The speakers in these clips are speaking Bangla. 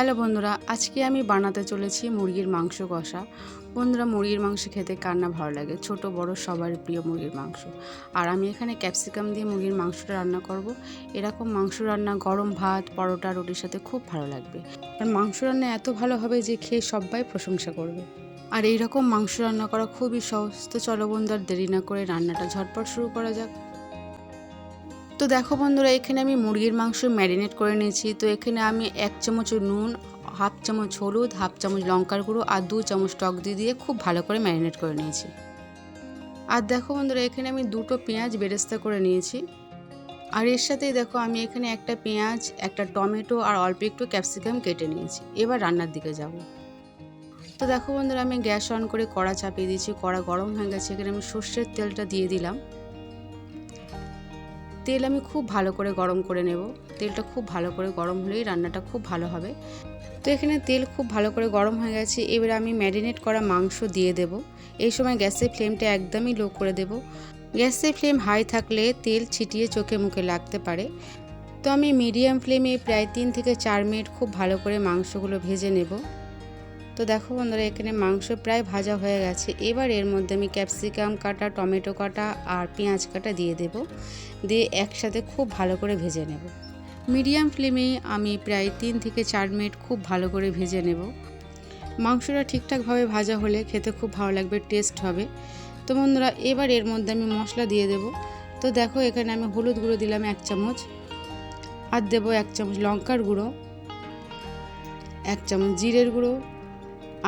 হ্যালো বন্ধুরা, আজকে আমি বানাতে চলেছি মুরগির মাংস কষা। বন্ধুরা, মুরগির মাংস খেতে কার না ভালো লাগে? ছোট, বড়, সবার প্রিয় মুরগির মাংস। আর আমি এখানে ক্যাপসিকাম দিয়ে মুরগির মাংসটা রান্না করব। এরকম মাংস রান্না, গরম ভাত, পরোটা, রুটির সাথে খুব ভালো লাগবে। আর মাংস রান্না এত ভালো হবে যে খেয়ে সবাই প্রশংসা করবে। আর এই রকম মাংস রান্না করা খুবই সহজ। তো চলো বন্ধুরা, দেরি না করে রান্নাটা ঝটপট শুরু করা যাক। তো দেখো বন্ধুরা, এখানে আমি মুরগির মাংস ম্যারিনেট করে নিয়েছি। তো এখানে আমি এক চামচ নুন, হাফ চামচ হলুদ, হাফ চামচ লঙ্কার গুঁড়ো আর দু চামচ টক দিয়ে দিয়ে খুব ভালো করে ম্যারিনেট করে নিয়েছি। আর দেখো বন্ধুরা, এখানে আমি দুটো পেঁয়াজ বেরেস্তা করে নিয়েছি। আর এর সাথেই দেখো, আমি এখানে একটা পেঁয়াজ, একটা টমেটো আর অল্প একটু ক্যাপসিকাম কেটে নিয়েছি। এবার রান্নার দিকে যাব। তো দেখো বন্ধুরা, আমি গ্যাস অন করে কড়া চাপিয়ে দিয়েছি। কড়া গরম হয়ে গেছে, এখানে আমি সর্ষের তেলটা দিয়ে দিলাম। তেল আমি খুব ভালো করে গরম করে নেব। তেলটা খুব ভালো করে গরম হলেই রান্নাটা খুব ভালো হবে। তো এখানে তেল খুব ভালো করে গরম হয়ে গেছে। এবার আমি ম্যারিনেট করা মাংস দিয়ে দেব। এই সময় গ্যাসের ফ্লেমটা একদমই লো করে দেব। গ্যাসের ফ্লেম হাই থাকলে তেল ছিটিয়ে চোখে মুখে লাগতে পারে। তো আমি মিডিয়াম ফ্লেমে প্রায় তিন থেকে চার মিনিট খুব ভালো করে মাংসগুলো ভেজে নেব। তো দেখো বন্ধুরা, এখানে মাংস প্রায় ভাজা হয়ে গেছে। এবার এর মধ্যে আমি ক্যাপসিকাম কাটা, টমেটো কাটা আর পেঁয়াজ কাটা দিয়ে দেব। দিয়ে একসাথে খুব ভালো করে ভেজে নেব। মিডিয়াম ফ্লেমে আমি প্রায় তিন থেকে চার মিনিট খুব ভালো করে ভেজে নেব। মাংসটা ঠিকঠাকভাবে ভাজা হলে খেতে খুব ভালো লাগবে, টেস্ট হবে। তো বন্ধুরা, এবার এর মধ্যে আমি মশলা দিয়ে দেব। তো দেখো, এখানে আমি হলুদ গুঁড়ো দিলাম এক চামচ আর দেবো এক চামচ লঙ্কার গুঁড়ো, এক চামচ জিরের গুঁড়ো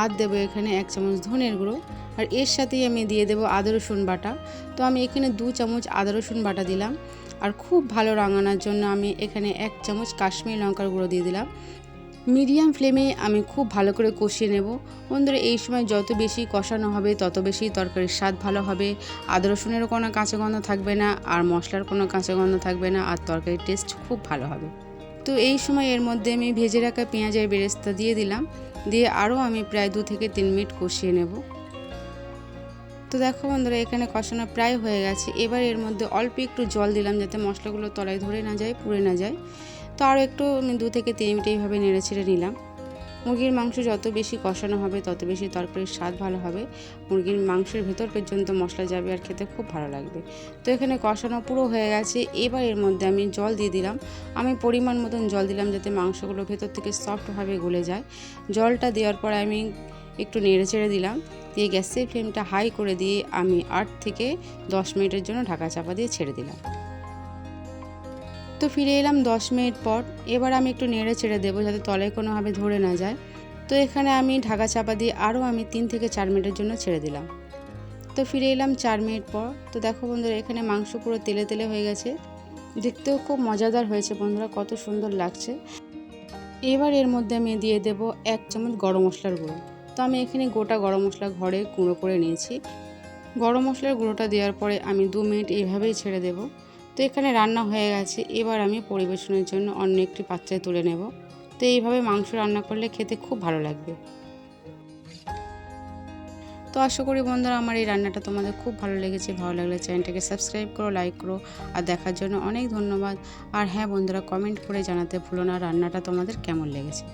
আর দেবো এখানে এক চামচ ধনের গুঁড়ো। আর এর সাথেই আমি দিয়ে দেবো আদা, রসুন বাটা। তো আমি এখানে দু চামচ আদা, রসুন বাটা দিলাম। আর খুব ভালো রাঙানোর জন্য আমি এখানে এক চামচ কাশ্মীর লঙ্কার গুঁড়ো দিয়ে দিলাম। মিডিয়াম ফ্লেমে আমি খুব ভালো করে কষিয়ে নেব। বন্ধুরা, এই সময় যত বেশি কষানো হবে, তত বেশি তরকারির স্বাদ ভালো হবে। আদা, রসুনেরও কোনো কাঁচা গন্ধ থাকবে না, আর মশলার কোনো কাঁচা গন্ধ থাকবে না, আর তরকারির টেস্ট খুব ভালো হবে। তো এই সময় এর মধ্যে আমি ভেজে রাখা পেঁয়াজের বেরেস্তা দিয়ে দিলাম। দিয়ে আরও আমি প্রায় দু থেকে তিন মিনিট কষিয়ে নেব। তো দেখো বন্ধুরা, এখানে কষানো প্রায় হয়ে গেছে। এবার এর মধ্যে অল্প একটু জল দিলাম যাতে মশলাগুলো তলায় ধরে না যায়, পুড়ে না যায়। তো আরও একটু আমি দু থেকে তিন মিনিট এইভাবে নেড়ে ছেড়ে নিলাম। মুরগির মাংস যত বেশি কষানো হবে, তত বেশি তরকারির স্বাদ ভালো হবে। মুরগির মাংসের ভেতর পর্যন্ত মশলা যাবে আর খেতে খুব ভালো লাগবে। তো এখানে কষানো পুরো হয়ে গেছে। এবার এর মধ্যে আমি জল দিয়ে দিলাম। আমি পরিমাণ মতন জল দিলাম যাতে মাংসগুলো ভেতর থেকে সফটভাবে গলে যায়। জলটা দেওয়ার পর আমি একটু নেড়ে চেড়ে দিলাম। দিয়ে গ্যাসের ফ্লেমটা হাই করে দিয়ে আমি আট থেকে দশ মিনিটের জন্য ঢাকা চাপা দিয়ে ছেড়ে দিলাম। তো ফিরে এলাম দশ মিনিট পর। এবার আমি একটু নেড়ে ছেড়ে দেবো যাতে তলায় কোনোভাবে ধরে না যায়। তো এখানে আমি ঢাকা চাপা দিয়ে আরও আমি তিন থেকে চার মিনিটের জন্য ছেড়ে দিলাম। তো ফিরে এলাম চার মিনিট পর। তো দেখো বন্ধুরা, এখানে মাংস পুরো তেলে তেলে হয়ে গেছে। দেখতেও খুব মজাদার হয়েছে বন্ধুরা, কত সুন্দর লাগছে। এবার এর মধ্যে আমি দিয়ে দেব এক চামচ গরম মশলার গুঁড়ো। তো আমি এখানে গোটা গরম মশলা ঘরে গুঁড়ো করে নিয়েছি। গরম মশলার গুঁড়োটা দেওয়ার পরে আমি দু মিনিট এইভাবেই ছেড়ে দেব। তো এখানে রান্না হয়ে গেছে। এবার আমি পরিবেশনের জন্য অন্য একটি পাত্রে তুলে নেব। তো এইভাবে মাংস রান্না করলে খেতে খুব ভালো লাগবে। তো আশা করি বন্ধুরা আমার এই রান্নাটা তোমাদের খুব ভালো লেগেছে। ভালো লাগলে চ্যানেলটাকে সাবস্ক্রাইব করো, লাইক করো আর দেখার জন্য অনেক ধন্যবাদ। আর হ্যাঁ বন্ধুরা, কমেন্ট করে জানাতে ভুলো না রান্নাটা তোমাদের কেমন লেগেছে।